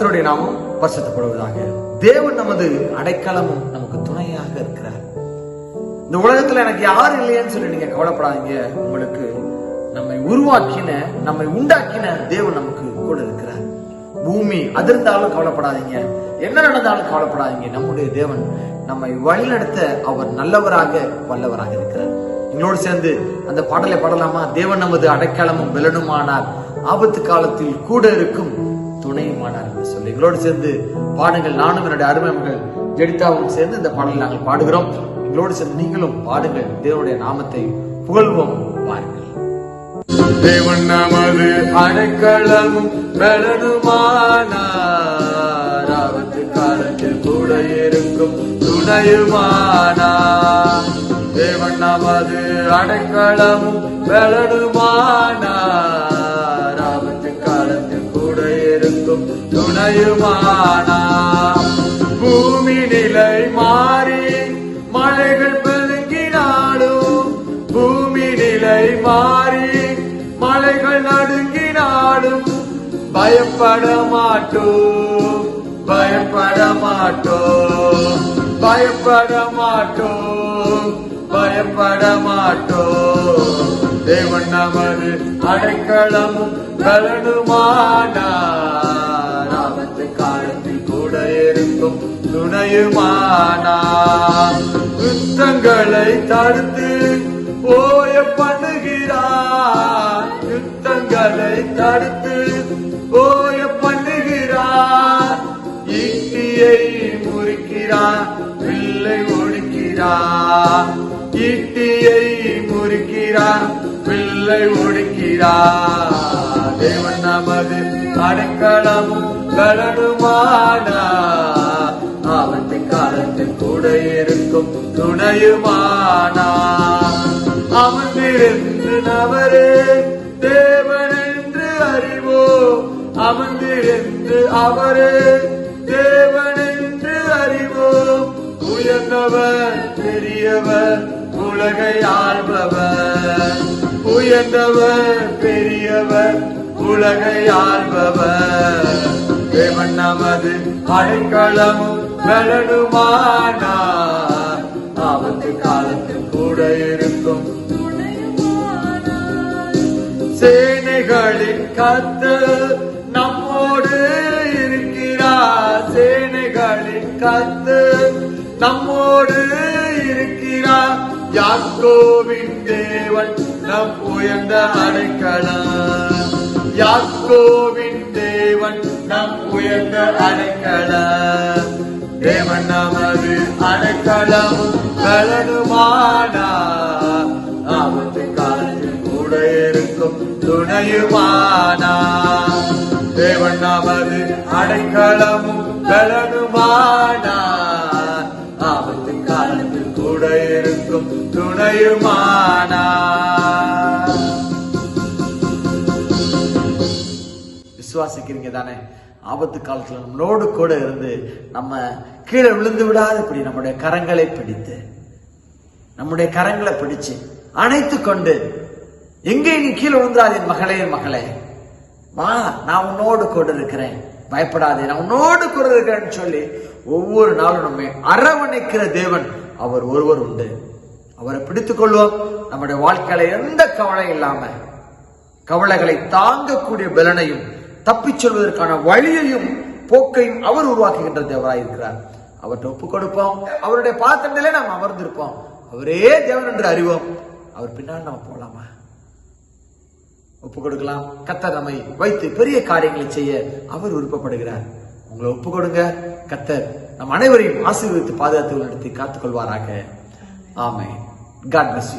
கர்த்தருடைய நாமம் பரிசுத்தப்படுவதாக தேவன் நமது அடைக்கலமும் நமக்கு துணையாக இருக்கிறார். இந்த உலகத்துல எனக்கு யார் இல்லையேன்னு சொல்லி நீங்க கவலைப்படாதீங்க. உங்களுக்கு நம்மை உருவாக்கின நம்மை உண்டாக்கின தேவன் நமக்கு கூட இருக்கிறார். பூமி அதிர்ந்தாலும் கவலைப்படாதீங்க. என்ன நடந்தாலும் கவலைப்படாதீங்க. நம்முடைய தேவன் நம்மை வழிநடத்த அவர் நல்லவராக வல்லவராக இருக்கிறார். எங்களோடு சேர்ந்து அந்த பாடலை பாடலாமா? தேவன் நமது அடைக்கலமும் விலனுமானார் ஆபத்து காலத்தில் கூட இருக்கும் துணையுமானார் என்று சொல்லி எங்களோடு சேர்ந்து பாடுங்கள். நானும் என்னுடைய அருமை மகள் ஜெடிதாவும் சேர்ந்து இந்த பாடலை நாங்கள் பாடுகிறோம். எங்களோடு சேர்ந்து நீங்களும் பாடுங்கள். தேவனுடைய நாமத்தை புகழ்வோம். பாருங்கள். தேவன் நமது அடைக்கலமும் பலனுமானார் ஆபத்து காலத்தில் கூட இருக்கும் துணையுமானா தேவன் நமது அடைக்கலமும் பலனுமானார் இருக்கும் துணையுமானார் பூமி நிலை மாறி மலைகள் பெருங்கினாலும் பூமி நிலை மாறி மலைகள் நடுங்கினாலும் பயப்பட மாட்டோம் பயப்பட மாட்டோம் பயப்பட மாட்டோம் பயப்பட மாட்டோம். தேவன் நமது அடைக்கலமும் பலனுமானார் துணையுமானார் யுத்தங்களை தடுத்து ஓய பண்ணுகிறார். யுத்தங்களை தடுத்து ஓய பண்ணுகிறார். ஈட்டியை முறிக்கிறார் வில்லை ஒடுக்கிறார். ஈட்டியை முறிக்கிறார் வில்லை ஒடுக்கிறார். தேவன் நமது அடைக்கலமும் கலனுமானார் துணையுமானார் அமர்ந்திருந்து நவரே தேவன் என்று அறிவோ? அமர்ந்திருந்து அவரே தேவன் என்று அறிவோ? உயர்ந்தவர் பெரியவர் உலகை ஆள்பவர் உயர்ந்தவர் பெரியவர் உலகை ஆள்பவர் தேவன் நமது அடைக்கலமும் பலனுமானார் ஆபத்து காலத்தில் கூட இருக்கும். சேனைகளின் கத்து நம்மோடு இருக்கிறார். சேனைகளின் கத்து நம்மோடு இருக்கிறார். யாக்கோவின் தேவன் நம் உயர்ந்த அடைக்கலம் யாக்கோவின் தேவன் நம் உயர்ந்த அடைக்கலம் தேவன் நமது அடைக்கலமும் பலனுமானார் ஆபத்து காலத்தில் கூட இருக்கும் துணையுமானா தேவன் நமது அடைக்கலமும் பலனுமானார் ஆபத்து காலத்தில் கூட இருக்கும் துணையுமானா விசுவாசிக்கிறீங்க தானே? ஆபத்து காலத்துல நம்மளோடு கூட இருந்து நம்ம கீழே விழுந்து விடாதபடி நம்முடைய கரங்களை பிடித்து நம்முடைய கரங்களை பிடிச்சு அணைத்து கொண்டு எங்கே நீ கீழே விழுந்தாது என் மகளே என் மகளே? வா நான் உன்னோடு கூட இருக்கிறேன். பயப்படாதே நான் உன்னோடு கூட இருக்கிறேன்னு சொல்லி ஒவ்வொரு நாளும் நம்மை அரவணைக்கிற தேவன் அவர் ஒருவர் உண்டு. அவரை பிடித்துக் கொள்வோம். நம்முடைய வாழ்க்கையில எந்த கவலை இல்லாம கவலைகளை தாங்கக்கூடிய பலனையும் தப்பிச் சொல்வதற்கான வழியையும் போக்கையும் அவர் உருவாக்குகின்ற தேவராக இருக்கிறார். அவர்கிட்ட ஒப்பு கொடுப்போம். அவருடைய பாத்திரத்திலே நாம் அமர்ந்திருப்போம். அவரே தேவன் என்று அறிவோம். அவர் பின்னால் நம்ம போகலாமா ஒப்பு கொடுக்கலாம் கத்த நம்மை வைத்து பெரிய காரியங்களை செய்ய அவர் விருப்பப்படுகிறார். உங்களை ஒப்பு கொடுங்க கத்தர் நம் அனைவரையும் ஆசீர்வதித்து பாதுகாத்து நடத்தி காத்துக்கொள்வாராக. ஆமை காட் bless